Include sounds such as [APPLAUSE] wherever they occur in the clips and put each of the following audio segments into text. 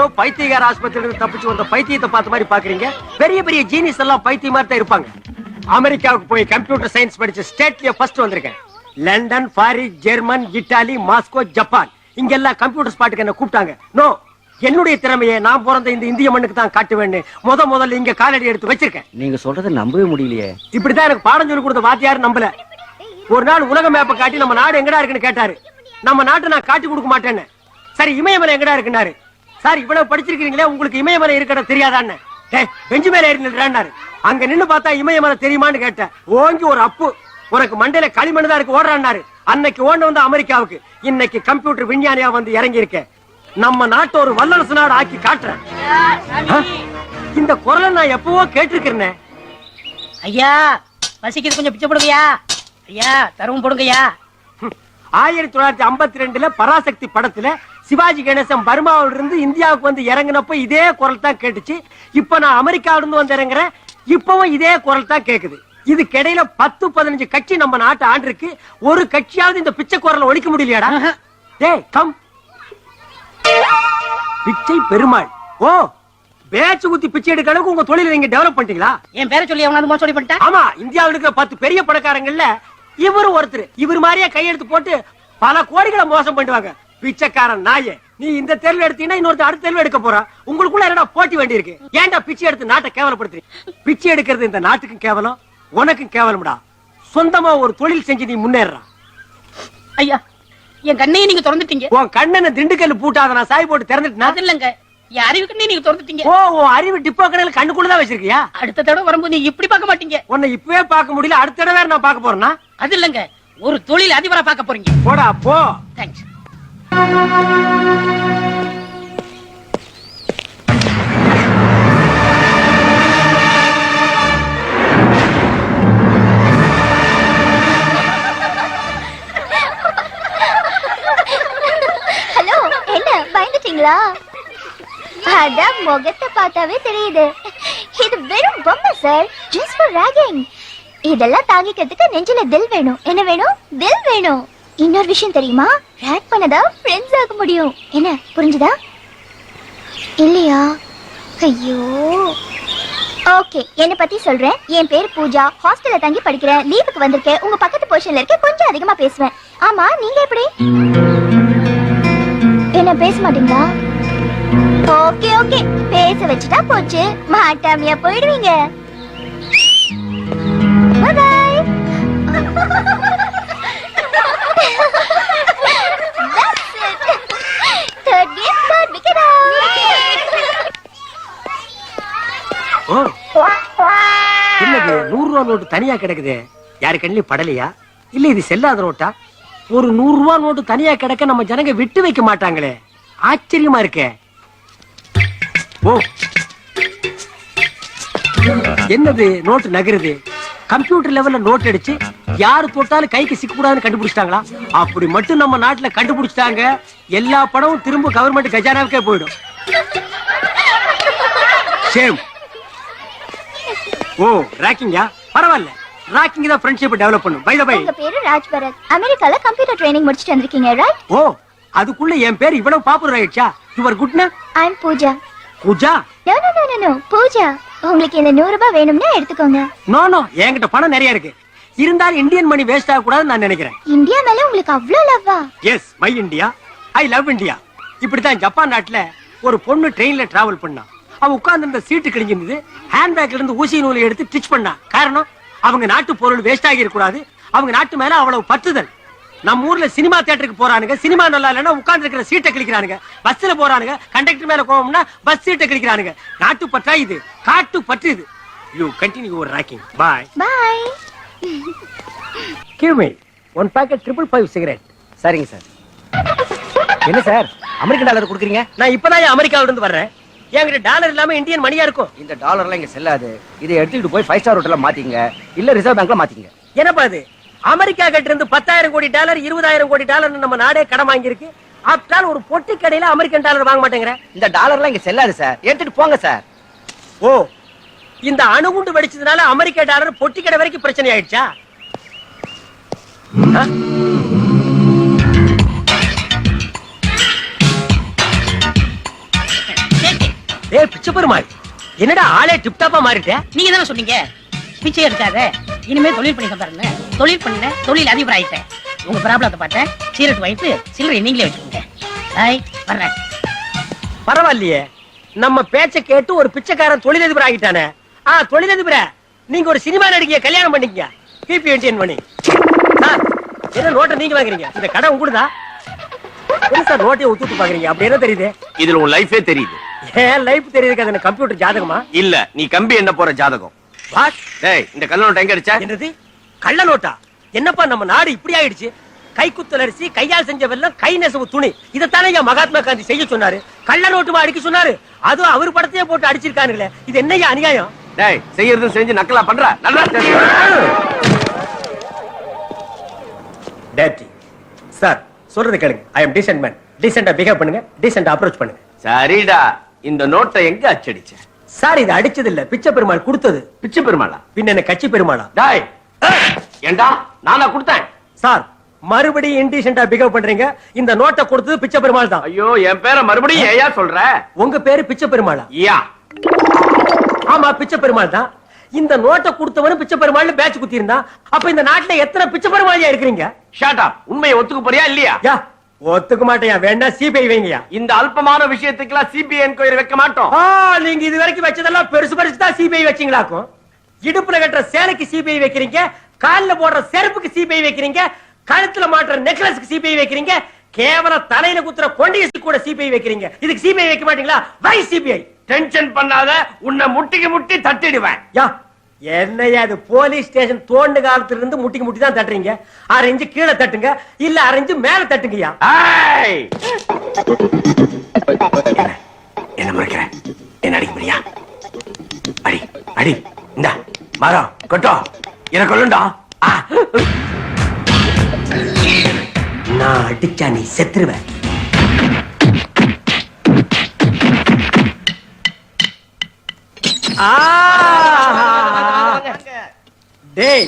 ஏதோ பைத்தியகார ஆஸ்பத்திரியில தப்பிச்சு வந்த பைத்தியத்தை பார்த்த மாதிரி பாக்குறீங்க பெரிய பெரிய ஜீனிஸ் எல்லாம் பைத்திய மாதிரி தான் இருப்பாங்க. அமெரிக்காவுக்கு போய் கம்ப்யூட்டர் சயின்ஸ் படிச்சு ஸ்டேட்லயே ஃபர்ஸ்ட் வந்திருக்கேன். London Paris German Italy Moscow Japan. இங்க எல்லாம் கம்ப்யூட்டர் ஸ்பாட்டுக்கு என்ன கூப்பிட்டாங்க. நோ என்னுடைய திறமையை நான் பிறந்த இந்த இந்திய மண்ணுக்கு தான் காட்டுவேன்னு முத முதல்ல இங்க காலடி எடுத்து வச்சிருக்கேன். நீங்க சொல்றதை நம்பவே முடியலையே. இப்படித்தான் எனக்கு பாடம் சொல்லி கொடுத்த வாத்தியார் நம்பல. ஒரு நாள் உலக மேப்பை காட்டி நம்ம நாடு எங்கடா இருக்குன்னு கேட்டாரு. நம்ம நாட்டை நான் காட்டி கொடுக்க மாட்டேன்னு. சரி இமயமலை எங்கடா இருக்குன்னாரு. சார் இவ்வளவு படிச்சிருக்கீங்களே உங்களுக்கு இமயமலை இருக்கட தெரியாதான்னு. பெஞ்சு மேல ஏறி நின்றாரு அங்க நின்னு பார்த்தா இமயமலை தெரியுமான்னு கேட்டேன். ஓங்கி ஒரு அப்பு. உனக்கு மண்டையில களிமண் தான் இருக்கு ஓடுறான்னாரு. அன்னைக்கு ஓட வந்து அமெரிக்காவுக்கு. இன்னைக்கு கம்ப்யூட்டர் விஞ்ஞானியா வந்து இறங்கி இருக்கேன் நம்ம நாட்டை ஒரு வல்லரசு நாடு ஆக்கி காட்டுறேன்? இந்த குரலை நான் எப்பவோ கேட்டிருக்கிறேன். ஐயா பசிக்குது கொஞ்சம் பிச்சை போடுங்கய்யா. ஐயா தருவும் போடுங்கய்யா. ஹம். ஆயிரத்தி தொள்ளாயிரத்தி ஐம்பத்தி ரெண்டுல பராசக்தி படத்துல சிவாஜி கணேசன் பர்மாவில இருந்து இந்தியாவுக்கு வந்து இறங்கினப்ப இதே குரல் தான் கேட்டுச்சு. இப்ப நான் அமெரிக்காவில இருந்து வந்து இறங்குறேன். இப்பவும் இதே குரல் தான் கேக்குது. இதுக்கு இடையில பத்து பதினஞ்சு கட்சி நம்ம நாட்டு ஆண்டிருக்கு. ஒரு கட்சியாவது இந்த பிச்சை குரலை ஒழிக்க முடியலையாடா? டேய் கம். பிச்சை பெருமாள். ஓ பேச்சு குத்தி பிச்சை எடுக்க அளவுக்கு உங்க தொழிலை நீங்க டெவலப் பண்ணிட்டீங்களா? என் பேரை சொல்லி அவனாவது மோசடி பண்ணிட்டேன் ஆமா இந்தியாவில் இருக்கிற பத்து பெரிய பணக்காரங்கள்ல இவரு ஒருத்தர். இவர் மாதிரியே கையெழுத்து போட்டு பல கோடிகளை மோசம் பண்ணுவாங்க பிச்சைக்காரன் நாயே. நீ இந்த தேர்வு எடுத்தீங்கன்னா இன்னொருத்தர் அடுத்த தேர்வு எடுக்க போறான் உங்களுக்குள்ள என்னடா போட்டி வேண்டி இருக்கு ஏன்டா பிச்சை எடுத்து நாட்டை கேவலப்படுத்துறீ? பிச்சை எடுக்கிறது இந்த நாட்டுக்கும் கேவலம் உனக்கும் கேவலம்டா. சொந்தமா ஒரு தொழில் செஞ்சு நீ முன்னேறா ஐயா என் கண்ணையும் நீங்க திறந்துட்டீங்க. உன் கண்ணனை திண்டுக்கல் பூட்டாத நான் சாய் போட்டு திறந்துட்டு இல்லங்க. என் அறிவு கண்ணையும் நீங்க திறந்துட்டீங்க. ஓ உன் அறிவு டிப்போ கடையில் கண்ணுக்குள்ளதான் வச்சிருக்கியா? அடுத்த தடவை வரும்போது நீங்க இப்படி பார்க்க மாட்டீங்க. உன்னை இப்பவே பார்க்க முடியல அடுத்த தடவை நான் பார்க்க போறேன்னா அது இல்லங்க. ஒரு தொழில் அதிபரா பார்க்க போறீங்க. போடா போ. தேங்க்ஸ் ஹலோ என்ன பயந்துட்டீங்களா? அதான் முகத்தை பார்த்தாவே தெரியுது. இது வெறும் பொம்மை சார் ஜஸ்ட் ஃபார் ராகிங் இதெல்லாம் தாங்கிக்கிறதுக்கு நெஞ்சில தில் வேணும். என்ன வேணும்? தில் வேணும். இன்னொரு விஷயம் தெரியுமா? ரேக் பண்ணதா ஃப்ரெண்ட்ஸ் ஆக முடியும். என்ன புரிஞ்சுதா? இல்லையா? ஐயோ. ஓகே என்ன பத்தி சொல்றேன். என் பேர் பூஜா. ஹாஸ்டல்ல தங்கி படிக்கிறேன். லீவுக்கு வந்திருக்கேன். உங்க பக்கத்து போர்ஷன்ல இருக்க கொஞ்சம் அதிகமா பேசுவேன். ஆமா நீங்க எப்படி? என்ன பேச மாட்டீங்களா? ஓகே ஓகே பேச வச்சுட்டா போச்சு. மாட்டாமையா போயிடுவீங்க. Bye [LAUGHS] என்னது நூறு ரூபா நோட்டு தனியா கிடக்குது? யாரு கண்ணிலையும் படலையா? இல்ல இது செல்லாத நோட்டா? ஒரு நூறு ரூபா நோட்டு தனியா கிடக்க நம்ம ஜனங்க விட்டு வைக்க மாட்டாங்களே. ஆச்சரியமா இருக்கே. ஓ. என்னது நோட்டு நகருது? கம்ப்யூட்டர் லெவல்ல நோட் அடிச்சு யாரு தொட்டாலும் கைக்கு சிக்க கூடாதுன்னு கண்டுபிடிச்சிட்டாங்களா? அப்படி மட்டும் நம்ம நாட்டுல கண்டுபிடிச்சிட்டாங்க. எல்லா பணமும் திரும்ப கவர்மெண்ட் கஜானாவுக்கே போயிடும். சேம் ஓ ராக்கிங்கா? பரவாயில்ல. ராக்கிங் தான் ஃப்ரெண்ட்ஷிப் டெவலப் பண்ணும். பை பை உங்க பேரு ராஜ் பரத். அமெரிக்கால கம்ப்யூட்டர் ட்ரைனிங் முடிச்சிட்டு வந்திருக்கீங்க ரைட் ஓ அதுக்குள்ள என் பேர் இவ்வளவு பாப்புலர் ஆயிடுச்சா? Your good name I am Pooja Pooja no no no no Pooja உங்களுக்கு இந்த நூறு ரூபாய் வேணும்னா எடுத்துக்கோங்க. நோ நோ என்கிட்ட பணம் நிறைய இருக்கு. இருந்தாலும் இந்தியன் மணி வேஸ்ட் ஆக கூடாதுன்னு நான் நினைக்கிறேன். இந்தியா மேல உங்களுக்கு அவ்வளவு லவ்வா yes my India I love India இப்படித்தான் ஜப்பான் நாட்டுல ஒரு பொண்ணு ட்ரெயின்ல டிராவல் பண்ணா. அவ உட்கார்ந்து இருந்த சீட்டு கிழிஞ்சிருந்தது ஹேண்ட்பேக்ல இருந்து ஊசி நூலை எடுத்து ஸ்டிச் பண்ணா. காரணம் அவங்க நாட்டு பொருள் வேஸ்ட் ஆகி கூடாது அவங்க நாட்டு மேல அவ்வளவு பற்றுதல். நம்ம ஊர்ல சினிமா தியேட்டருக்கு போறானுங்க சினிமா நல்லா இல்லைன்னா உட்கார்ந்து இருக்கிற சீட்டை கிழிக்கிறானுங்க. பஸ்ல போறானுங்க கண்டக்டர் மேல கோவம்னா பஸ் சீட்டை கிழிக்கிறானுங்க. நாட்டு பற்றா இது காட்டு பற்று இது. You continue your ragging boy bye give me one packet triple five cigarette சரிங்க சார் [LAUGHS] என்ன சார் அமெரிக்கன் டாலர் கொடுக்குறீங்க? நான் இப்பதான் அமெரிக்காவில இருந்து வர்றேன்? என்கிட்ட டாலர் இல்லாம இந்தியன் மணியா இருக்கும். இந்த டாலர்லாம் இங்க செல்லாது. இதை எடுத்துக்கிட்டு போய் ஃபைவ் ஸ்டார் ஹோட்டல்ல மாத்திங்க இல்ல ரிசர்வ் பேங்க்ல மாத்திங்க என்னப்பா இது அமெரிக்கா கிட்ட இருந்து பத்தாயிரம் கோடி டாலர் இருபதாயிரம் கோடி டாலர் நம்ம நாடே கடன் வாங்கியிருக்கு. ஆப்டால் ஒரு பொட்டி கடையில அமெரிக்கன் டாலர் வாங்க மாட்டேங்கிற. இந்த டாலர்லாம் இங்க செல்லாது சார் எடுத்துட்டு போங்க சார் ஓ இந்த அணுகுண்டு வெடிச்சதுனால அமெரிக்க டாலர் பொட்டி கடை வரைக்கும் பிரச்சனை ஆயிடுச்சா? ஏய் பிச்சை பெருமாள் என்னடா ஆளே டிப்டாப்பா மாறிட்ட? நீங்க தானே சொன்னீங்க? பிச்சை எடுக்காத. இனிமே தொழில் பண்ணி சம்பாருங்க. தொழில் பண்ண தொழில் அதிபர் ஆயிட்டேன் உங்க ப்ராப்ளத்தை பார்த்தேன். சீரட் வாங்கிட்டு சில்லறை நீங்களே வச்சுக்கோங்க. ஹாய் வர்றேன். பரவாயில்லையே. நம்ம பேச்ச கேட்டு ஒரு பிச்சைக்காரன் தொழிலதிபர் ஆகிட்டானே ஆ தொழிலதிபர நீங்க ஒரு சினிமா நடிகைய கல்யாணம் பண்ணிக்கங்க. பிபி என்டிஎன் பண்ணி சார் என்ன நோட்டை நீங்க வாங்குறீங்க? இந்த கடை உங்களுதா? என்ன சார் நோட்டையை ஒத்துட்டு பாக்குறீங்க அப்படி என்ன தெரியுது? இதுல உன் லைஃபே தெரியுது. ஏன் லைஃப் தெரியுது அது கம்ப்யூட்டர் ஜாதகமா? இல்ல நீ கம்பி என்ன போற ஜாதகம். வாட் டேய் இந்த கல்லூரி எங்க அடிச்ச? என்னது? கள்ள நோட்டா? என்னப்பா நம்ம நாடு இப்படி ஆயிடுச்சு? கைக்குத்தல் அரிசி கையால் செஞ்ச வெல்லம் கை நெசவு துணி. இதைத்தானே ஐயா மகாத்மா காந்தி செய்ய சொன்னாரு. கள்ள நோட்டுமா அடிக்க சொன்னாரு? அதுவும் அவர் படத்தையே போட்டு அடிச்சிருக்கானுங்களே. இது என்னய்யா அநியாயம்? டேய் செய்யறது செஞ்சு நக்கலா பண்ற. நல்லா. டேட்டி சார் சொல்றது கேளுங்க. ஐ அம் டீசென்ட் மேன் டீசெண்டா பிஹேவ் பண்ணுங்க. டீசெண்டா அப்ரோச் பண்ணுங்க. சரிடா. இந்த நோட்டை எங்க அச்சடிச்ச சார் இது அடிச்சது இல்ல பிச்சை பெருமாள் கொடுத்தது. பிச்சு பெருமாளா? பின்ன என்ன கட்சி பெருமாளா? டேய் ஏண்டா? நானா கொடுத்தேன். சார் மறுபடியும் இன்டீசெண்டா பிஹேவ் பண்றீங்க. இந்த நோட்டை கொடுத்தது பிச்சை பெருமாள் தான். ஐயோ என் பேரை மறுபடியும் ஏயா சொல்ற? உங்க பேரு பிச்சை பெருமாளா? யா. ஆமா பிச்சை பெருமாள் தான். இந்த நோட்டை கொடுத்தவனும் பிச்சை பெருமாள் பேட்ச் குத்தி இருந்தான் அப்ப இந்த நாட்டுல எத்தனை பிச்சை பெருமாளியா இருக்கிறீங்க? ஷாட் அப் உண்மையை ஒத்துக்க போறியா இல்லையா? யா. ஒத்துக்க மாட்டேயா வேணா சிபிஐ வைங்கயா இந்த அல்பமான விஷயத்துக்கெல்லாம் சிபிஐ என்கொயரி வைக்க மாட்டோம். நீங்க இது வரைக்கும் வச்சதெல்லாம் பெருசு பெருசு தான் சிபிஐ வச்சீங்களாக்கும். இடுப்புல கட்டுற சேலைக்கு சிபிஐ வைக்கிறீங்க கால்ல போடுற செருப்புக்கு சிபிஐ வைக்கிறீங்க கழுத்துல மாட்டுற நெக்லஸ்க்கு சிபிஐ வைக்கிறீங்க கேவல தலையில குத்துற கொண்டையசி கூட சிபிஐ வைக்கிறீங்க. இதுக்கு சிபிஐ வைக்க மாட்டீங்களா? வை சிபிஐ டென்ஷன் பண்ணாத உன்னை முட்டிக்கு முட்டி தட்டிடுவேன். யா என்னையா அது போலீஸ் ஸ்டேஷன் தோண்டு காலத்துல இருந்து முட்டிக்கு முட்டி தான் தட்டுறீங்க? அரை இன்ச்சு கீழே தட்டுங்க இல்ல அரை இன்ச்சு மேல தட்டுங்கய்யா! என்ன? முறைக்கிற? என்ன அடிக்க முடியா அடி அடி இந்த மரம் கொட்டோ. என்ன கொல்லுண்டா. ஆ! நான் அடிச்சா நீ செத்துருவ. டேய்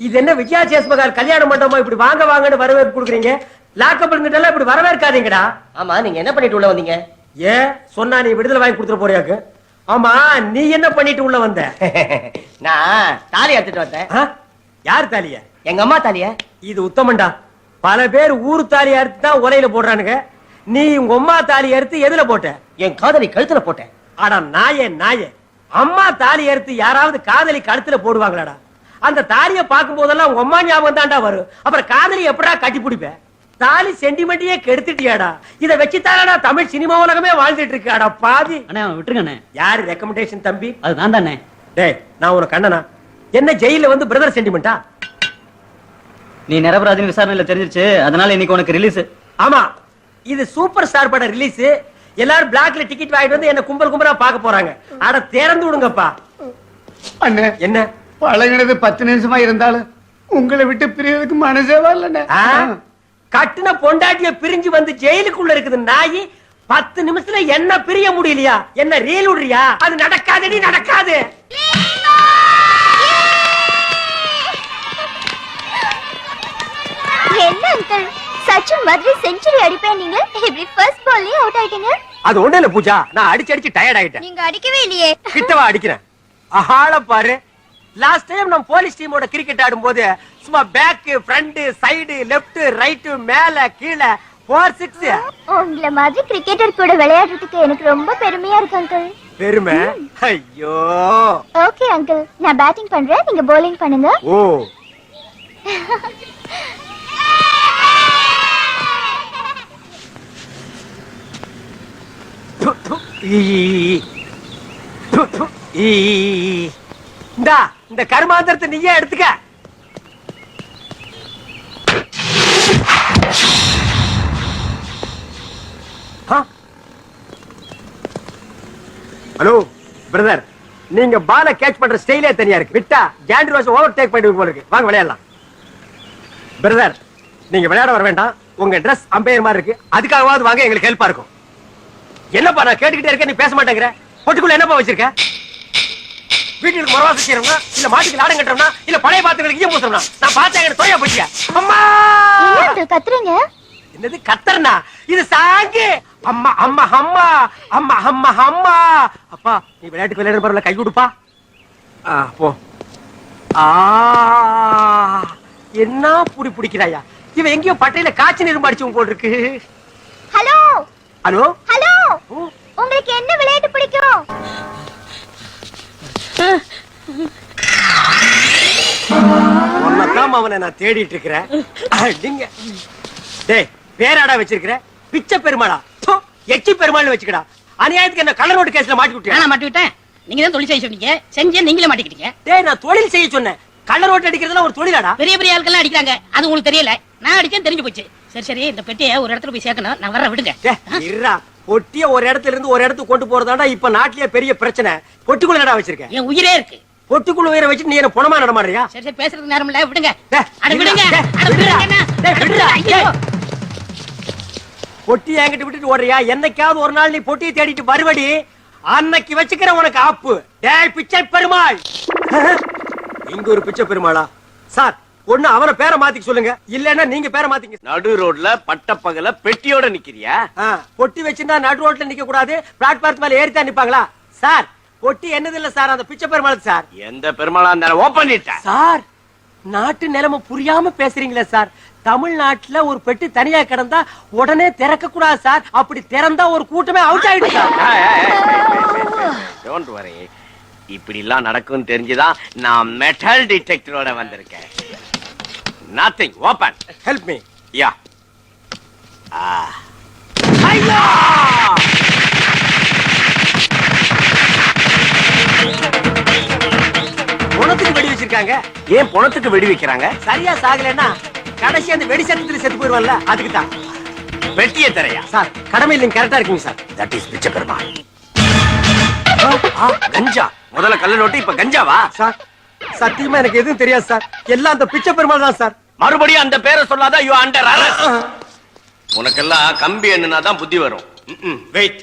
இது என்ன விஜயா சேஸ்மகால் கல்யாண மண்டபமா இப்படி வாங்க வாங்கன்னு வரவேற்பு கொடுக்குறீங்க? லாக்கப் இருந்துட்டெல்லாம் இப்படி வரவேற்காதீங்கடா. ஆமா நீங்க என்ன பண்ணிட்டு உள்ள வந்தீங்க? ஏன்? சொன்னா நீ விடுதலை வாங்கி கொடுத்துட போறியாக்கு? ஆமா நீ என்ன பண்ணிட்டு உள்ள வந்த? [LAUGHS] நான் தாலி எடுத்துட்டு வந்தேன்? யார் தாலிய? எங்க அம்மா தாலிய? இது உத்தமண்டா பல பேர் ஊரு தாலி அறுத்து தான் உலையில போடுறானுங்க. நீ உங்க அம்மா தாலி அறுத்து எதுல போட்ட? என் காதலி கழுத்துல போட்டேன். அட நாயே நாயே. அம்மா தாலி அறுத்து யாராவது காதலி கழுத்துல போடுவாங்களாடா? அந்த தாலிய பார்க்கும் போதெல்லாம் உங்க அம்மா ஞாபகம் தான்டா வரும். அப்புறம் காதலி எப்படா கட்டி பிடிப்ப? தாலி சென்டிமெண்ட்டையே கெடுத்துட்டியாடா. இத வச்சு தானடா தமிழ் சினிமா உலகமே வாழ்ந்துட்டு இருக்காடா பாதி. அண்ணே அவன் விட்டுருங்க அண்ணே. யாரு ரெக்கமெண்டேஷன் தம்பி? அது நான் தானே. டேய் நான் உனக்கு கண்ணனா என்ன ஜெயில வந்து பிரதர் சென்டிமெண்டா நீ நிரபராதின்னு விசாரணையில தெரிஞ்சிருச்சு. அதனால இன்னைக்கு உனக்கு ரிலீஸ் ஆமா. இது சூப்பர் ஸ்டார் படம் ரிலீஸ் எல்லாரும் பிளாக்ல டிக்கெட் வாங்கிட்டு வந்து என்ன கும்பல் கும்பலா பார்க்க போறாங்க. அட திறந்து விடுங்கப்பா. அண்ணே. என்ன? பழகினது பத்து நிமிஷமா இருந்தாலும் உங்களை விட்டு பிரியறதுக்கு மனசே வரலண்ணே. ஆ? கட்டுன பொண்டாட்டிய பிரிஞ்சு வந்து ஜெயிலுக்குள்ள இருக்குது நாயி பத்து நிமிஷத்துல என்ன பிரிய முடியலையா? என்ன ரீல் விடுறியா? அது நடக்காதடி நடக்காது. என்ன அங்கிள் சச்சின் மாதிரி செஞ்சுரி அடிப்பேன் நீங்க? இப்படி ஃபர்ஸ்ட் பால்லயே அவுட் ஆயிட்டீங்க? அது ஒண்ணு இல்ல பூஜா. நான் அடிச்சு அடிச்சு டயர்ட் ஆயிட்டேன். நீங்க அடிக்கவே இல்லையே. கிட்டவா அடிக்கிறேன். ஆள பாரு. லாஸ்ட் டைம் நம்ம போலீஸ் டீமோட கிரிக்கெட் ஆடும்போது சும்மா back front side left right மேல கீழே ஃபோர் சிக்ஸ் உங்களை மாதிரி கிரிக்கெட்டர் கூட விளையாடுறதுக்கு எனக்கு ரொம்ப பெருமையா இருக்கு அங்கிள் பெருமை? ஐயோ. ஓகே அங்கிள் நான் பேட்டிங் பண்றேன். நீங்க bowling பண்ணுங்க. ஓ. து, து, ஈ, ஈ. இந்தா. இந்த கருமாந்திரத்தை நீயே எடுத்துக்க. ஆ? ஹலோ பிரதர் நீங்க பால கேட்ச் பண்ற ஸ்டைலே தனியா இருக்கு. விட்டா ஜாண்டி ரோஸ் ஓவர் டேக் பண்ணிட்டு போல இருக்கு. வாங்க விளையாடலாம். பிரதர் நீங்க விளையாட வர வேண்டாம். உங்க ட்ரெஸ் அம்பையர் மாதிரி இருக்கு. அதுக்காகவாவது வாங்க எங்களுக்கு ஹெல்ப்பா இருக்கும். என்னப்பா நான் கேட்டுக்கிட்டே இருக்கேன் நீ பேச மாட்டேங்கிற? பொட்டுக்குள்ள என்னப்பா வச்சிருக்க? வீட்டுக்கு மரவாசம் செய்யறோம்னா இல்ல மாட்டுக்கு லாடம் கட்டுறோம்னா இல்ல பழைய பாத்துகளுக்கு ஈயம் பூசுறோம்னா நான் பார்த்தேன் எனக்கு தோயா போச்சியா அம்மா! கத்துறீங்க? என்னது கத்தர்னா இது சாங்கு! அம்மா அம்மா அம்மா! அம்மா அம்மா அம்மா! அப்பா நீ விளையாட்டுக்கு விளையாடுற பரவாயில்ல கை கொடுப்பா. ஆ போ. ஆ என்ன புடி பிடிக்கிறாயா? இவன் எங்கேயோ பட்டையில காய்ச்சி நிரும்பு அடிச்சவன் போல் இருக்கு ஹலோ? ஹலோ! ஹலோ உங்களுக்கு என்ன விளையாட்டு பிடிக்கும்? உன்னதான் அவனை நான் தேடிட்டு இருக்கிறேன் அடிங்க டேய் பேராடா வச்சிருக்கிற. பிச்சை பெருமாளா? எச்சி பெருமாள்னு வச்சுக்கடா. அநியாயத்துக்கு என்ன கலர் ரோடு கேஸ்ல மாட்டி விட்டியா? நானா மாட்டி விட்டேன். நீங்க தான் தொழில் செய்ய சொன்னீங்க. செஞ்சே நீங்களே மாட்டிக்கிட்டீங்க. டேய் நான் தொழில் செய்ய சொன்னேன். கலர் ரோட்டு அடிக்கிறதுலாம் ஒரு தொழிலாடா. பெரிய பெரிய ஆட்கள்லாம் அடிக்கிறாங்க. அது உங்களுக்கு தெரியல. நான் அடிச்சேன் தெரிஞ்சு போச்சு. சரி சரி இந்த பெட்டியை ஒரு இடத்துல போய் சேர்க்கணும். நான் வர விடுங்க. பொட்டிய ஒரு இடத்துல இருந்து ஒரு இடத்துக்கு கொண்டு போறதாடா இப்ப நாட்டிலேயே பெரிய பிரச்சனை. பொட்டுக்குள்ள என்னடா வச்சிருக்கேன் என் உயிரே இருக்கு. பொட்டுக்குள்ள உயிரை வச்சுட்டு நீ என்ன புணமா நடமாடுறியா? சரி சரி பேசுறதுக்கு நேரம் இல்ல விடுங்க. அட விடுங்க. அட. ஐயோ. பொட்டி என்கிட்ட விட்டுட்டு ஓடுறியா? என்னைக்காவது ஒரு நாள் நீ பொட்டியை தேடிட்டு வருவடி. அன்னைக்கு வச்சுக்கிற உனக்கு ஆப்பு. டேய் பிச்சை பெருமாள். [LAUGHS] இங்க ஒரு பிச்சை பெருமாளா? சார் ஒண்ணு அவன பேரை மாத்திக்க சொல்லுங்க இல்லன்னா நீங்க பேரை மாத்திக்க நடு ரோட்ல பட்டப்பகல பெட்டியோட நிக்கிறியா பொட்டி வச்சிருந்தா நடு ரோட்ல நிக்க கூடாது பிளாட்பார்த் மேல ஏறித்தான் நிப்பாங்களா சார் பொட்டி என்னது இல்ல சார் அந்த பிச்சை பெருமாள் சார் எந்த பெருமாளா இருந்தாலும் ஓபன் பண்ணிட்டேன் சார் நாட்டு நிலைமை புரியாம பேசுறீங்களே சார் தமிழ்நாட்டுல ஒரு பெட்டி தனியா கிடந்தா உடனே திறக்க கூடாது சார் அப்படி திறந்தா ஒரு கூட்டமே அவுட் வரி இப்படி எல்லாம் நடக்கும் தெரிஞ்சுதான் நான் மெட்டல் டிடெக்டரோட வந்திருக்கேன் நத்திங் ஓபன் ஹெல்ப் மீ யா ஐயா குணத்துக்கு வெடி வச்சிருக்காங்க. ஏன் பணத்துக்கு வெடி வைக்கிறாங்க? சரியா சாகலைன்னா கடைசி அந்த வெடி சத்தத்துல செத்து போயிருவான்ல அதுக்கு தான் பெட்டியை தரையா? சார் கடமையில் நீங்க கரெக்டா இருக்கீங்க சார். தட் இஸ் பிச்சை பெருமாள் ஆ, கஞ்சா. முதல்ல கல்ல நோட்டு இப்ப கஞ்சாவா? சார் சத்தியமா எனக்கு எதுவும் தெரியாது சார். எல்லாம் அந்த பிச்சை பெருமாள் தான் சார். மறுபடியும் அந்த பேரை சொல்லாத யூ அண்டர் உனக்கெல்லாம் கம்பி எண்ணுனா தான் புத்தி வரும். வெயிட்?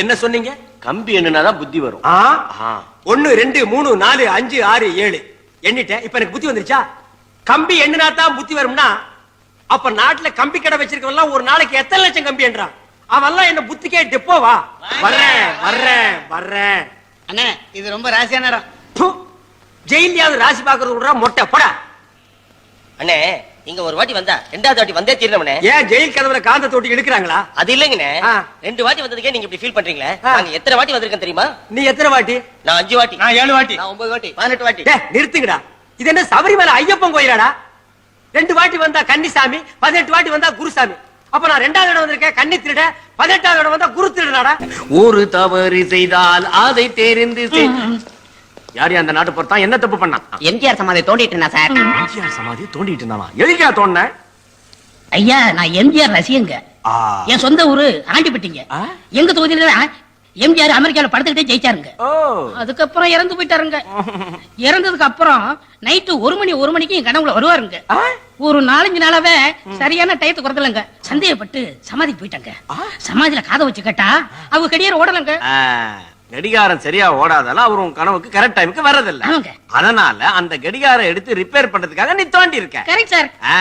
என்ன சொன்னீங்க? கம்பி எண்ணுனா தான் புத்தி வரும். ஒன்னு ரெண்டு மூணு நாலு அஞ்சு ஆறு ஏழு. எண்ணிட்டேன். இப்ப எனக்கு புத்தி வந்துருச்சா? கம்பி எண்ணினா தான் புத்தி வரும்னா அப்ப நாட்டுல கம்பி கடை வச்சிருக்கவன் ஒரு நாளைக்கு எத்தனை லட்சம் கம்பி என்றான் அவன்லாம் என்ன புத்திக்கே டெப்போவா வர்றேன் வர்றேன் வர்றேன். அண்ணே இது ரொம்ப ராசியான. ஜெயிலியாவது ராசி பாக்குறது விடுறா மொட்டை. போடா. அண்ணே இங்க ஒரு வாட்டி வந்தா ரெண்டாவது வாட்டி வந்தே தீரணும்ண்ணே ஏன் ஜெயில் கதவுல காந்த தொட்டி இழுக்கிறாங்களா அது இல்லைங்கண்ணே. ரெண்டு வாட்டி வந்ததுக்கே நீங்க இப்படி ஃபீல் பண்றீங்களே. நாங்க எத்தனை வாட்டி வந்திருக்கேன் தெரியுமா? நீ எத்தனை வாட்டி? நான் அஞ்சு வாட்டி. நான் ஏழு வாட்டி. நான் ஒன்பது வாட்டி. பதினெட்டு வாட்டி. டேய், நிறுத்துங்கடா. இது என்ன சபரிமலை ஐயப்பன் கோயிலாடா? ரெண்டு வாட்டி வந்தா கன்னிசாமி பதினெட்டு வாட்டி வந்தா குருசாமி. அப்ப நான் ரெண்டாவது இடம் வந்திருக்கேன் கன்னி திருட. பதினெட்டாவது இடம் வந்தா குரு திருடனாடா ஒரு தவறு செய்தால் அதை தெரிந்து செய்- யார் அந்த நாட்டு பொறுத்தான் என்ன தப்பு பண்ணான்? எம்ஜிஆர் சமாதி தோண்டிட்டு இருந்தா சார். எம்ஜிஆர் சமாதியை தோண்டிட்டு இருந்தானா? எதுக்கா தோண்ட ஐயா நான் எம்ஜிஆர் ரசிகங்க. என் சொந்த ஊரு ஆண்டிப்பட்டிங்க? எங்க தொகுதியில எம்ஜிஆர் அமெரிக்கால படுத்துக்கிட்டே ஜெயிச்சாருங்க. அதுக்கப்புறம் இறந்து போயிட்டாருங்க. இறந்ததுக்கு அப்புறம் நைட்டு ஒரு மணி ஒரு மணிக்கு என் கனவுல வருவாருங்க. ஒரு நாலஞ்சு நாளாவே சரியான டயத்துக்கு வரதில்லைங்க. சந்தேகப்பட்டு சமாதிக்கு போயிட்டாங்க. சமாதியில காதை வச்சு கேட்டா அவங்க கடியார ஓடலங்க. கடிகாரம் சரியா ஓடாதால அவர் உன் கனவுக்கு கரெக்ட் டைமுக்கு வர்றதில்ல. அதனால அந்த கடிகாரம் எடுத்து ரிப்பேர் பண்றதுக்காக நீ தோண்டி இருக்க. கரெக்ட் சார் ஆ,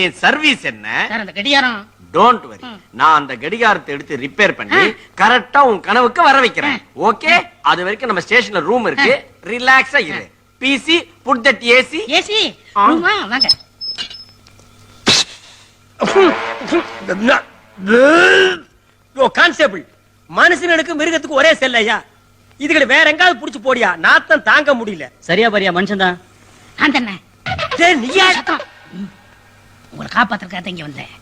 என் சர்வீஸ் என்ன? சார் அந்த கடியாரம் டோன்ட் வரி நான் அந்த கடிகாரத்தை எடுத்து ரிப்பேர் பண்ணி கரெக்டா உன் கனவுக்கு வர வைக்கிறேன். ஓகே அது வரைக்கும் நம்ம ஸ்டேஷன்ல ரூம் இருக்கு. ரிலாக்ஸா இரு. Busy put that AC AC வாங்க. யோ கான்ஸ்டபிள் மனுஷனுக்கு மிருகத்துக்கு ஒரே செல்லையா இதுகளை வேற எங்காவது புடிச்சு போடியா? நாத்தம் தாங்க முடியல. சரியா பரியா மனுஷன் தான். உங்களை காப்பாத்துறதுக்காக தான் இங்க வந்தேன்.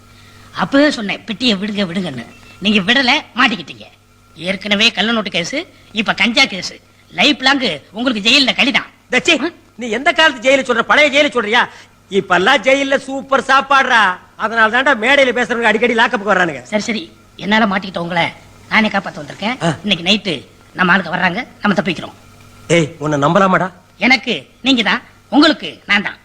அப்பவே சொன்னேன் பெட்டியை விடுங்க விடுங்கன்னு. நீங்க விடல மாட்டிக்கிட்டீங்க. ஏற்கனவே கள்ள நோட்டு கேஸ் இப்ப கஞ்சா கேஸ். லைஃப் லாங் உங்களுக்கு ஜெயில்ல கழிதான் நீ எந்த காலத்து ஜெயில சொல்ற? பழைய ஜெயில சொல்றியா? இப்பெல்லாம் ஜெயில்ல சூப்பர் சாப்பாடுறா. அதனால தான்டா மேடையில பேசுறவங்க அடிக்கடி லாக்கப்புக்கு வர்றானுங்க. சரி சரி. என்னால மாட்டிக்கிட்ட உங்களை நானே காப்பாத்த வந்திருக்கேன். இன்னைக்கு நைட்டு நம்ம ஆளுக்கு வர்றாங்க நம்ம தப்பிக்கிறோம். ஏய் உன்னை நம்பலாமாடா? எனக்கு நீங்க தான் உங்களுக்கு நான் தான்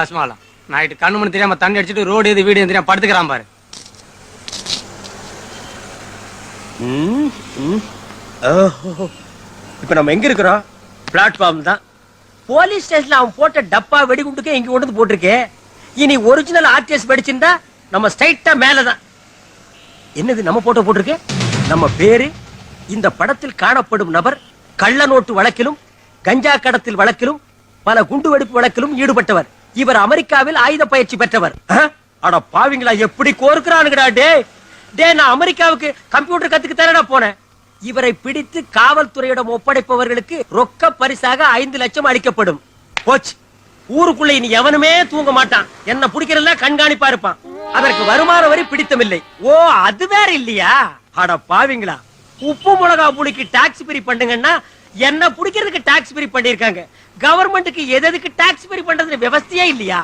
தாஸ்மாலா நைட்டு கண்ணு மணி தெரியாம தண்ணி அடிச்சிட்டு ரோடு எது வீடு தெரியாம படுத்துக்கிறான் பாரு. இப்ப நம்ம எங்க இருக்கிறோம்? பிளாட்ஃபார்ம் தான். போலீஸ் ஸ்டேஷன்ல அவன் போட்ட டப்பா வெடிகுண்டுக்கே இங்க கொண்டு வந்து போட்டிருக்கே. இனி ஒரிஜினல் ஆர்டிஎஸ் வெடிச்சிருந்தா நம்ம ஸ்ட்ரைட்டா மேலதான். என்னது நம்ம போட்டோ போட்டிருக்கே? நம்ம பேரு இந்த படத்தில் காணப்படும் நபர் கள்ள நோட்டு வழக்கிலும் கஞ்சா கடத்தல் வழக்கிலும் பல குண்டு வெடிப்பு வழக்கிலும் ஈடுபட்டவர். இவர் அமெரிக்காவில் ஆயுத பயிற்சி பெற்றவர். அட பாவிங்களா எப்படி கோருக்குறானுங்கடா டே. டே நான் அமெரிக்காவுக்கு கம்ப்யூட்டர் கத்துக்கு தானடா போனேன். இவரை பிடித்து காவல்துறையிடம் ஒப்படைப்பவர்களுக்கு ரொக்க பரிசாக ஐந்து லட்சம் அளிக்கப்படும். போச்சு. ஊருக்குள்ள இனி எவனுமே தூங்க மாட்டான். என்ன பிடிக்கிறதுல கண்காணிப்பா இருப்பான். அதற்கு வருமான வரி பிடித்தமில்லை. ஓ அது வேற இல்லையா? அட பாவிங்களா உப்பு மிளகா புளிக்கு டாக்ஸ் பிரி பண்ணுங்கன்னா என்ன பிடிக்கிறதுக்கு டாக்ஸ் பிரி பண்ணிருக்காங்க கவர்மெண்ட்டுக்கு எது எதுக்கு டாக்ஸ் பிரி பண்றதுன்னு விவஸ்தையே இல்லையா?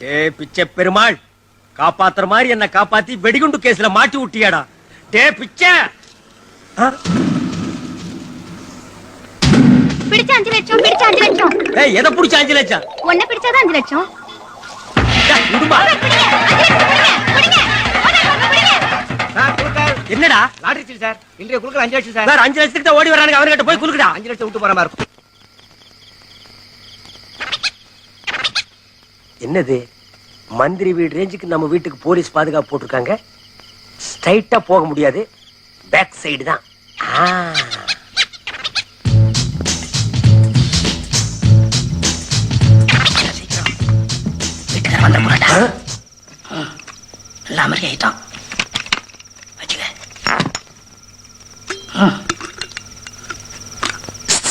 ஏ பிச்சை பெருமாள் காப்பாத்துற மாதிரி என்ன காப்பாத்தி வெடிகுண்டு கேஸ்ல மாட்டி விட்டியாடா டே பிச்சை? பிடிச்ச அஞ்சு லட்சம் பிடிச்ச அஞ்சு லட்சம். ஏய் எதை புடிச்ச அஞ்சு லட்சம்? ஒன்ன பிடிச்சாதான் அஞ்சு லட்சம். என்னடா? லாட்டரி சீட் சார் இன்றைய குழுக்கள் அஞ்சு லட்சம் சார் வேற அஞ்சு லட்சத்துக்கு தான் ஓடி வரானுங்க அவர்கிட்ட போய் குலுக்குடா. அஞ்சு லட்சம் விட்டு போற மாதிரி இருக்கும். என்னது? மந்திரி வீடு ரேஞ்சுக்கு நம்ம வீட்டுக்கு போலீஸ் பாதுகாப்பு போட்டிருக்காங்க? ஸ்ட்ரைட்டா போக முடியாது. பேக் சைடு தான். ஆ. வீட்டுக்கார வந்த போறாடா நல்ல ஐட்டம் வச்சுக்க ம். ம், ம். ஆ?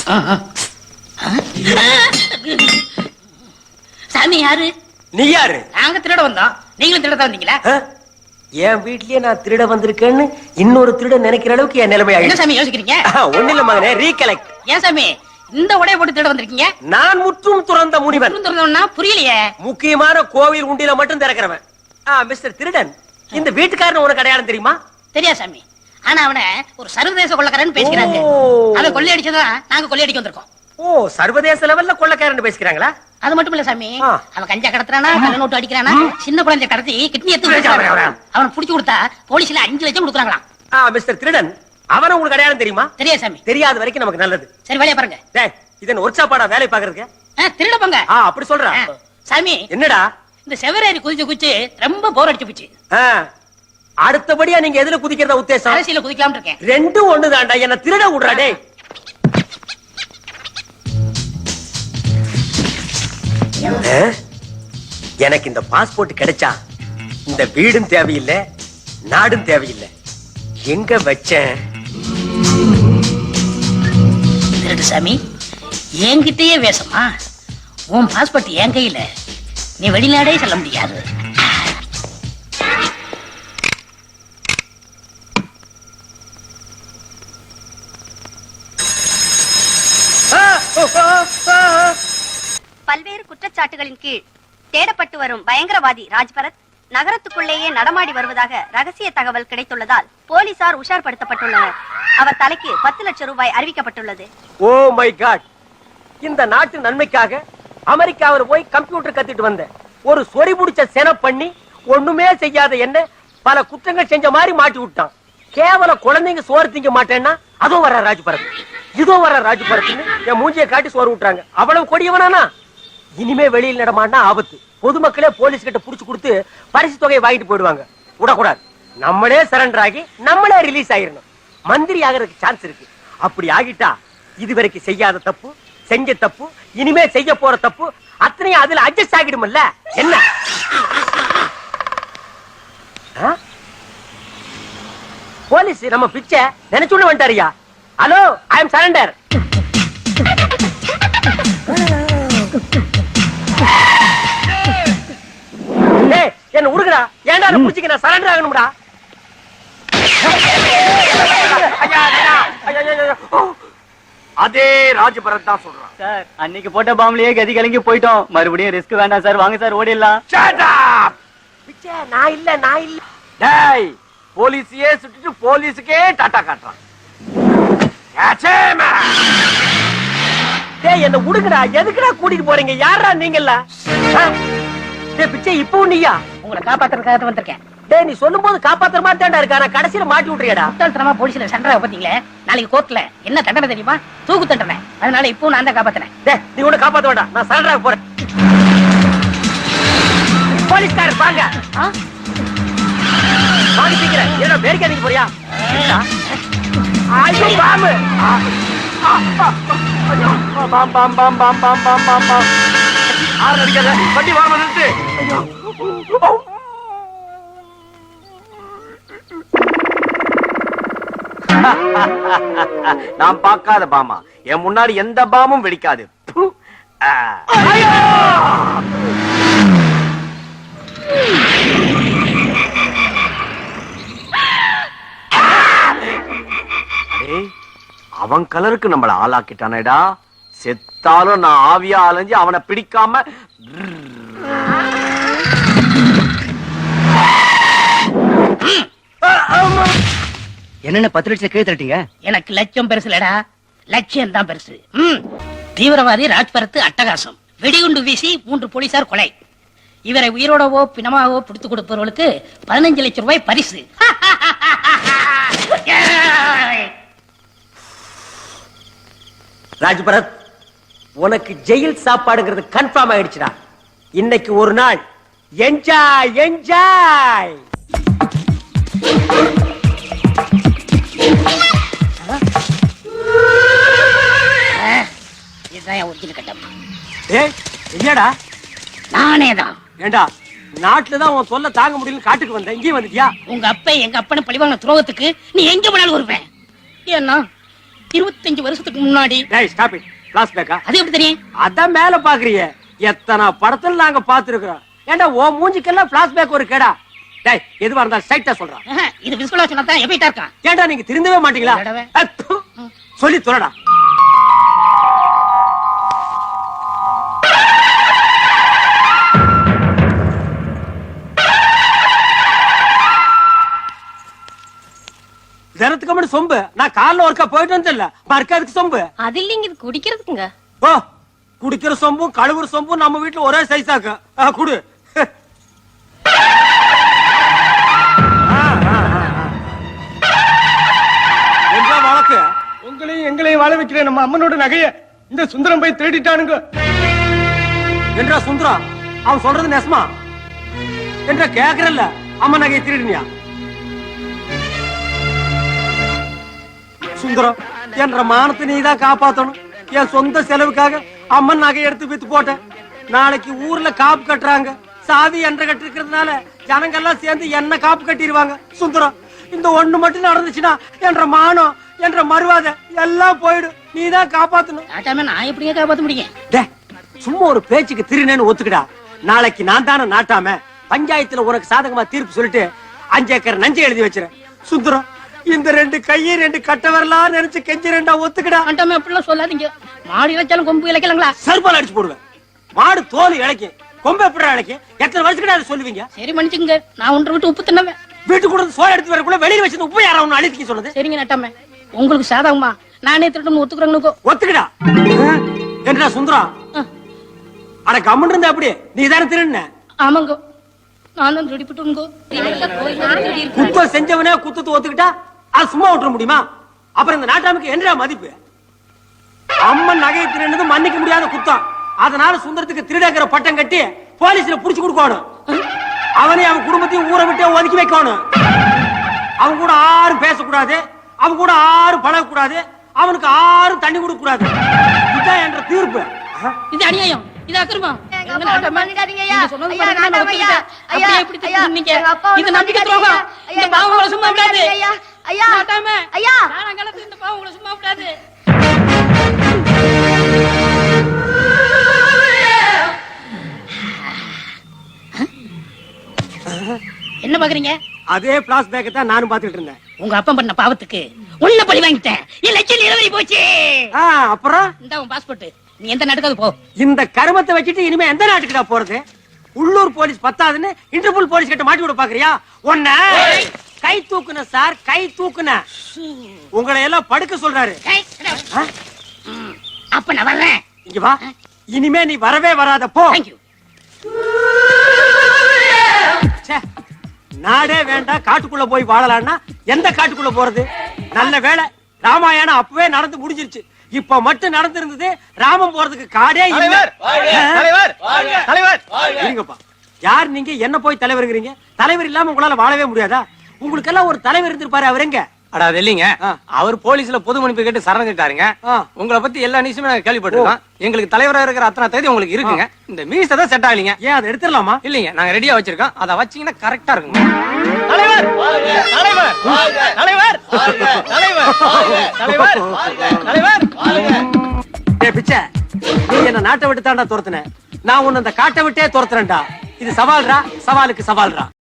சாமி யாரு? நீ யாரு? நாங்க திருட வந்தோம். நீங்களும் திருட வந்தீங்களா? என் வீட்லயே நான் திருட வந்திருக்கேன்னு இன்னொரு திருட நினைக்கிற அளவுக்கு என் நிலைமை என்ன சாமி யோசிக்கிறீங்க? ஒண்ணு இல்ல மகனே ரீகலெக்ட் ஏன் சாமி இந்த உடைய போட்டு திருட வந்திருக்கீங்க? நான் முற்றும் துறந்த முனிவன். திறந்து திறந்தோம்னா புரியலையே. முக்கியமான கோவில் உண்டியில மட்டும் திறக்கிறவன். மிஸ்டர் திருடன் இந்த வீட்டுக்காரன் உனக்கு அடையாளம் தெரியுமா? தெரியா சாமி. ஆனா அவன ஒரு சர்வதேச கொள்ளக்காரன் பேசிக்கிறாங்க. அவன் கொள்ளையடிச்சதா நாங்க கொள்ளையடிக்க வந்திருக்கோம். ஓ சர்வதேச லெவல்ல கொள்ளக்காரன் பேசிக்கிறாங்களா? அது மட்டும் இல்ல சாமி. அவன் கஞ்சா கடத்துறானா கள்ள நோட்டு அடிக்கிறானா சின்ன குழந்தை கடத்தி கிட்னி எடுத்து அவன் வச்சிருக்கான். அவன். அவனை. புடிச்சு கொடுத்தா போலீஸ்ல அஞ்சு லட்சம் கொடுக்குறாங்களாம். ஆ, மிஸ்டர் திருடன் அவன உங்களுக்கு அடையாளம் தெரியுமா? தெரியா சாமி. தெரியாத வரைக்கும் நமக்கு நல்லது. சரி வேலையை பாருங்க. டேய் இதன் ஒர்க் ஷாப்பாடா வேலை பாக்குறதுக்கு திருட போங்க. ஆ அப்படி சொல்றா? ஆ, சாமி. என்னடா? இந்த செவரேறி குதிச்சு குதிச்சு ரொம்ப போர் அடிச்சு போச்சு. ஆ, அடுத்தபடியா நீங்க எதுல குதிக்கிறதா உத்தேசம்? அரசியல குதிக்கலாம்னு இருக்கேன். ரெண்டும் ஒண்ணுதான்டா. என்ன திருட விடுறா டேய். ஆ? எனக்கு இந்த பாஸ்போர்ட் கிடைச்சா இந்த வீடும் தேவையில்லை நாடும் தேவையில்லை. எங்க வச்சேன்? சாமி என்கிட்டயே வேஷமா? உன் பாஸ்போர்ட் என் கையில. நீ வெளிநாடே செல்ல முடியாது. பல்வேறு குற்றச்சாட்டுகளின் கீழ் தேடப்பட்டு வரும் பயங்கரவாதி ராஜ்பரத் நகரத்துக்குள்ளேயே நடமாடி வருவதாக ரகசிய தகவல் கிடைத்துள்ளதால் போலீசார் உஷார்படுத்தப்பட்டுள்ளனர். அவர் தலைக்கு பத்து லட்சம் ரூபாய் அறிவிக்கப்பட்டுள்ளது. Oh my god. இந்த நாட்டு நன்மைக்காக அமெரிக்காவில் போய் கம்ப்யூட்டர் கத்துட்டு வந்தேன் ஒரு சொறி முடிச்ச சென பண்ணி ஒண்ணுமே செய்யாத என்ன பல குற்றங்கள் செஞ்ச மாதிரி மாட்டி விட்டான். கேவல குழந்தைங்க சோறு திங்க மாட்டேன்னா அதுவும் வர ராஜ்பரத். இதோ வர ராஜ்பரத்னு என் மூஞ்சியை காட்டி சோறு விட்டுறாங்க அவ்வளவு கொடியவனானா? இனிமே வெளியில் நடமாடினா ஆபத்து. பொதுமக்களே போலீஸ் கிட்ட புடிச்சு கொடுத்து பரிசு தொகையை வாங்கிட்டு போயிடுவாங்க. விடக்கூடாது. நம்மளே சரண்டர் ஆகி நம்மளே ரிலீஸ் ஆயிரணும். மந்திரி ஆகிறதுக்கு சான்ஸ் இருக்கு. அப்படி ஆகிட்டா இதுவரைக்கும் செய்யாத தப்பு செஞ்ச தப்பு இனிமே செய்ய போற தப்பு அத்தனையும் அதுல அட்ஜஸ்ட் ஆகிடும்ல. என்ன? போலீஸ் நம்ம பிச்சை நினைச்சுன்னு வந்துட்டாரியா ஹலோ ஐ எம் சரண்டர் டேய் என்ன உடுங்கடா ஏன்டா என்ன புடிச்சிக்க நான் சரண்டர் ஆகணும்டா. அதே ராஜபரத் தான் சொல்றான். சார் அன்னைக்கு போட்ட பாம்புலயே கதி கலங்கி போயிட்டோம். மறுபடியும் ரிஸ்க் வேண்டாம் சார். வாங்க சார் ஓடிடலாம். Shut up! பிச்சை நான் இல்ல நான் இல்ல. டேய் போலீஸையே சுட்டுட்டு போலீஸுக்கே டாட்டா காட்டுறான். என்ன உடுங்கடா. எதுக்குடா கூட்டிட்டு போறீங்க? யாரா? டேய் பிச்சை இப்பவும் நீயா? உங்களை காப்பாத்துறதுக்காக வந்திருக்கேன். டேய் நீ சொல்லும் போது காப்பாத்துற மாதிரி தான்டா இருக்கு? ஆனா கடைசியில மாட்டி விட்டுறியடா முட்டாள்தனமா போலீஸ்ல சண்டை பாத்தீங்களே நாளைக்கு கோர்ட்ல என்ன தண்டனை தெரியுமா? தூக்கு தண்டனை. அதனால இப்போ நான் தான் காப்பாத்துறேன். டேய் நீ ஒண்ணு காப்பாத்த வேண்டாம். நான் சரண்டராக போறேன். போலீஸ்காரர் வாங்க. வாங்க சீக்கிரம். என்ன பேருக்கு அடிக்க போறியா? ஐயோ பாம்பு. ஐயோ, bomb bomb bomb bomb bomb bomb bomb bomb. ஆறு அடிக்காத. வண்டி வாங்க நிறுத்து. ஐயோ. நான் பார்க்காத பாமா. என் முன்னாடி எந்த பாமும் வெடிக்காது. ப்பு. ஆ. டேய், அவன் கலருக்கு நம்மள ஆளாக்கிட்டானேடா. செத்தாலும் நான் ஆவியா அலைஞ்சு அவனை பிடிக்காம என்னென்ன பத்து லட்சம் கீழே தட்டிங்க எனக்கு லட்சம் பெருசு இல்லடா லட்சியம் தான் பெருசு. ம். தீவிரவாதி ராஜ்பரத்து அட்டகாசம். வெடிகுண்டு வீசி மூன்று போலீசார் கொலை. இவரை உயிரோடவோ பிணமாவோ பிடித்து கொடுப்பவர்களுக்கு பதினஞ்சு லட்சம் ரூபாய் பரிசு. [LAUGHS] ராஜ்பரத் உனக்கு ஜெயில் சாப்பாடுங்கிறது கன்ஃபார்ம் ஆயிடுச்சுடா. இன்னைக்கு ஒரு நாள். என்ஜாய் என்ஜாய் என்னடா? நானே தான் ஏண்டா நாட்டுல தான் உன் சொல்ல தாங்க முடியல காட்டுக்கு வந்த இங்கேயும் வந்துட்டியா? உங்க அப்பா எங்க அப்பனை பழிவாங்க துரோகத்துக்கு நீ எங்க போனாலும் வருவேன். ஏன்னா இருபத்தஞ்சு வருஷத்துக்கு முன்னாடி அது எப்படி தெரியும் அதான் மேல பாக்குறியே எத்தனை படத்துல நாங்க பாத்துருக்கோம் ஏண்டா ஓ மூஞ்சிக்கெல்லாம் பிளாஷ்பேக் ஒரு கேடா டேய் எதுவா இருந்தா ஸ்ட்ரைட்டா சொல்றான் ஆஹா, இது விஸ்வலா சொன்னா தான் எப்படிட்டா இருக்கான் ஏண்டா நீங்க திருந்தவே மாட்டீங்களா. சொல்லி துறடா தினத்துக்கு முன்னாடி சொம்பு. நான் காலைல ஒருக்கா போயிட்டு வந்தேன்ல மறுக்காதுக்கு சொம்பு. அது இல்லைங்க இது குடிக்கிறதுக்குங்க. ஓ குடிக்கிற சொம்பும் கழுவுற சொம்பும் நம்ம வீட்டுல ஒரே சைஸாக்கு ஆ, குடு. ஆ, ஆ, ஆ, ஆ. எங்க வழக்கு. உங்களையும் எங்களையும் வாழ வைக்கிற நம்ம அம்மனோட நகைய இந்த சுந்தரம் போய் திருடிட்டானுங்க. என்றா சுந்தரம் அவன் சொல்றது நெசமா? என்ற கேக்குறல்ல அம்மா நகையை திருடினியா? சுந்தரம். என்ற மானத்தை நீ தான் காப்பாத்தணும். என் சொந்த செலவுக்காக அம்மன் நகையை எடுத்து வித்து போட்டேன். நாளைக்கு ஊர்ல காப்பு கட்டுறாங்க. சாதி என்ற கட்டிருக்கிறதுனால ஜனங்கெல்லாம் சேர்ந்து என்ன காப்பு கட்டிடுவாங்க? சுந்தரம் இந்த ஒண்ணு மட்டும் நடந்துச்சுன்னா என்ற மானம் என்ற மறுவாதை எல்லாம் போயிடும். நீ தான் காப்பாத்தணும். ஆட்டாம நான் எப்படிங்க காப்பாத்த முடியும்? சும்மா ஒரு பேச்சுக்கு திருநேன்னு ஒத்துக்கடா. நாளைக்கு நான் தானே நாட்டாம பஞ்சாயத்துல உனக்கு சாதகமா தீர்ப்பு சொல்லிட்டு அஞ்சு ஏக்கர் நஞ்சை எழுதி வச்சிருக்கேன். சுந்தரம் இந்த ரெண்டு கையை ரெண்டு கட்ட வரலாம் நினைச்சு கெஞ்சி ரெண்டா ஒத்துக்கடா. ஆட்டாம அப்படிலாம் சொல்லாதீங்க. மாடி இழைச்சாலும் கொம்பு இழைக்கலாங்களா? சர்பால் அடிச்சு போடுவேன். மாடு தோல் இழைக்கும். கொம்பு எப்படி இழைக்கும்? எத்தனை வருஷத்துக்கு அதை சொல்லுவீங்க? சரி மன்னிச்சுங்க நான் ஒன்று விட்டு உப்பு தின்னவன். வீட்டுக்கு கூட சோறு எடுத்து வரக்குள்ள வெளியில வச்சு உப்பு யாரா ஒண்ணு அழுத்திக்க சொன்னது? சரிங்க நட்டாம. உங்களுக்கு சாதகமா நானே திருட்டு ஒத்துக்குறேங்க ஒத்துக்கடா. என்றா சுந்தரம்? அட கம்மன் இருந்தா அப்படி நீ தானே திருண்ண ஆமாங்க. நான் தான் திருடிப்பிட்டுங்க குத்தம் செஞ்சவனே குத்தத்தை ஒத்துக்கிட்டா அது சும்மா விட்டுற முடியுமா? அப்புறம் இந்த நாட்டாமுக்கு என்னடா மதிப்பு? அம்மன் நகையை திருடுனது மன்னிக்க முடியாத குத்தம். அதனால சுந்தரத்துக்கு திருடங்கிற பட்டம் கட்டி போலீஸ்ல புடிச்சு கொடுக்கணும். அவனையும் அவன் குடும்பத்தையும் ஊரை விட்டு ஒதுக்கி வைக்கணும். அவன் கூட ஆரும் பேசக்கூடாது. அவன் கூட ஆரும் பழகக்கூடாது. அவனுக்கு ஆரும் தண்ணி கொடுக்க கூடாது இதான் என்ற தீர்ப்பு. இது அநியாயம். இது அக்கிரமம். சும்மா ஐயா. ஐயா காலத்து பாவம் உங்களை சும்மா விடாது. என்ன பாக்குறீங்க? அதே பிளாஸ் பேக் தான் நானும் பாத்துட்டு இருந்தேன். உங்க அப்பா பண்ண பாவத்துக்கு உள்ள பழி வாங்கிட்டேன். என் லட்சம் நிலவரி போச்சு. அப்புறம்? இந்த பாஸ்போர்ட் நீ எந்த நாட்டுக்காவது போ. இந்த கருமத்தை வச்சுட்டு இனிமே எந்த நாட்டுக்குடா போறது? உள்ளூர் போலீஸ் பத்தாதுன்னு இன்டர்போல் போலீஸ் கிட்ட மாட்டி விட பாக்குறியா? உன்ன கை தூக்குன சார் கை தூக்குன. உங்களை எல்லாம் படுக்க சொல்றாரு. அப்ப நான் வர்றேன். இங்க வா. இனிமே நீ வரவே வராத போ. நாடே வேண்டாம். காட்டுக்குள்ள போய் வாழலாம்னா எந்த காட்டுக்குள்ள போறது? நல்ல வேளை ராமாயணம் அப்பவே நடந்து முடிஞ்சிருச்சு. இப்ப மட்டும் நடந்திருந்தது ராமன் போறதுக்கு காடே இல்ல. இருங்கப்பா. யார் நீங்க? என்ன போய் தலைவருங்கிறீங்க தலைவர் இல்லாம உங்களால வாழவே முடியாதா? உங்களுக்கெல்லாம் ஒரு தலைவர் இருந்திருப்பாரு அவர் எங்க? அடா இல்லைங்க ஆ. அவர் போலீஸ்ல பொது மன்னிப்பு கேட்டு சரணடைட்டாருங்க ஆ. உங்களை பத்தி எல்லா நியூஸுமே நாங்க கேள்விப்பட்டிருக்கோம். எங்களுக்கு தலைவரா இருக்கிற அத்தனை தேதி உங்களுக்கு இருக்குங்க. இந்த மீச தான் செட் ஆகலீங்க. ஏன் அதை எடுத்துடலாமா? இல்லைங்க நாங்க ரெடியா வச்சிருக்கோம். அதை வச்சீங்கன்னா கரெக்டா இருக்குங்க. தலைவர்! தலைவர்! தலைவர்! தலைவர்! தலைவர்! தலைவர்! டேய் பிச்சை. நீ என்ன நாட்டை விட்டு தாண்டா துரத்துன. நான் உன்னை அந்த காட்டை விட்டே துரத்துறேன்டா இது சவால்ரா? சவாலுக்கு சவால்ரா?